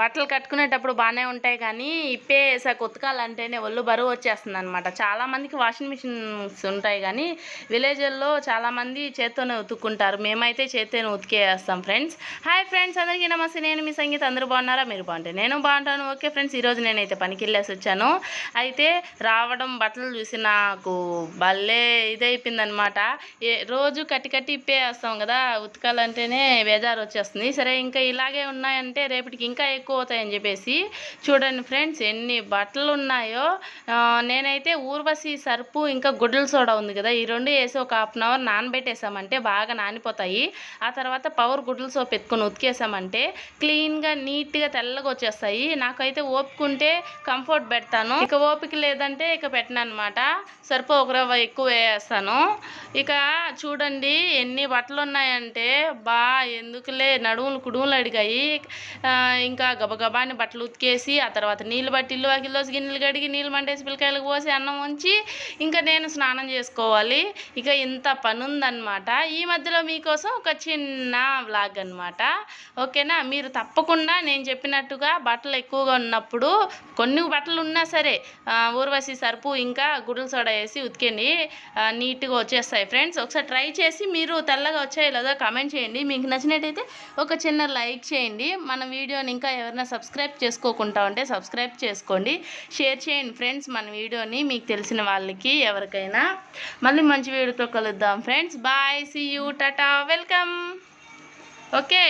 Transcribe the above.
బట్టలు కట్టుకునేటప్పుడు బాగానే ఉంటాయి కానీ ఇప్పేసాక ఉతకాలంటేనే ఒళ్ళు బరువు వచ్చేస్తుంది అనమాట చాలామందికి వాషింగ్ మిషన్స్ ఉంటాయి కానీ విలేజ్ల్లో చాలామంది చేత్తోనే ఉతుక్కుంటారు. మేమైతే చేత్తోనే ఉతికేస్తాం ఫ్రెండ్స్. హాయ్ ఫ్రెండ్స్ అందరికీ నమస్తే. నేను మీ సంగీత. అందరూ బాగున్నారా? మీరు బాగుంటే నేను బాగుంటాను. ఓకే ఫ్రెండ్స్ ఈరోజు నేనైతే పనికి వెళ్ళేసి వచ్చాను. అయితే రావడం బట్టలు చూసి నాకు భలే ఇదైపోయిందనమాట ఏ రోజు కట్టి కట్టి ఇప్పేస్తాం కదా ఉతకాలంటేనే బేజారు వచ్చేస్తుంది సరే ఇంకా ఇలాగే ఉన్నాయంటే రేపటికి ఇంకా ఎక్కువ అవుతాయని చెప్పేసి చూడండి ఫ్రెండ్స్ ఎన్ని బట్టలు ఉన్నాయో నేనైతే ఊర్వశి సర్పు ఇంకా గుడ్డల సోడా ఉంది కదా ఈ రెండు వేసి ఒక హాఫ్ అన్ అవర్ నానబెట్టేసామంటే బాగా నానిపోతాయి. ఆ తర్వాత పవర్ గుడ్డల సోప్ ఎత్తుకొని ఉతికేసామంటే క్లీన్గా నీట్గా తెల్లగా వచ్చేస్తాయి. నాకైతే ఓపుకుంటే కంఫర్ట్ పెడతాను. ఇక ఓపిక లేదంటే ఇక పెట్టను అనమాట సరిపో ఒక ఎక్కువ వేస్తాను ఇక చూడండి ఎన్ని బట్టలు ఉన్నాయంటే బా ఎందుకులే నడుములు కుడుములు అడిగాయి. ఇంకా గబగబాని బట్టలు ఉతికేసి ఆ తర్వాత నీళ్ళు బట్టి ఇల్లు వాకిల్లోసి గిన్నెలు కడిగి నీళ్ళు మంటేసి పిల్లకాయలకు పోసి అన్నం ఉంచి ఇంకా నేను స్నానం చేసుకోవాలి. ఇక ఇంత పని ఉందన్నమాట ఈ మధ్యలో మీకోసం ఒక చిన్న వ్లాగ్ అన్నమాట. ఓకేనా? మీరు తప్పకుండా నేను చెప్పినట్టుగా బట్టలు ఎక్కువగా ఉన్నప్పుడు కొన్ని బట్టలు ఉన్నా సరే ఊర్వశి సరుపు ఇంకా గుడ్ల సోడా వేసి ఉతికండి నీట్గా వచ్చేస్తాయి. ఫ్రెండ్స్ ఒకసారి ట్రై చేసి మీరు తెల్లగా వచ్చాయో లేదో కామెంట్ చేయండి. మీకు నచ్చినట్టయితే ఒక చిన్న లైక్ చేయండి. మన వీడియోని ఇంకా ఎవరైనా సబ్స్క్రైబ్ చేసుకోకుండా ఉంటే సబ్స్క్రైబ్ చేసుకోండి. షేర్ చేయండి ఫ్రెండ్స్ మన వీడియోని మీకు తెలిసిన వాళ్ళకి ఎవరికైనా. మళ్ళీ మంచి వీడియోతో కలుద్దాం friends. Bye. See you tata welcome okay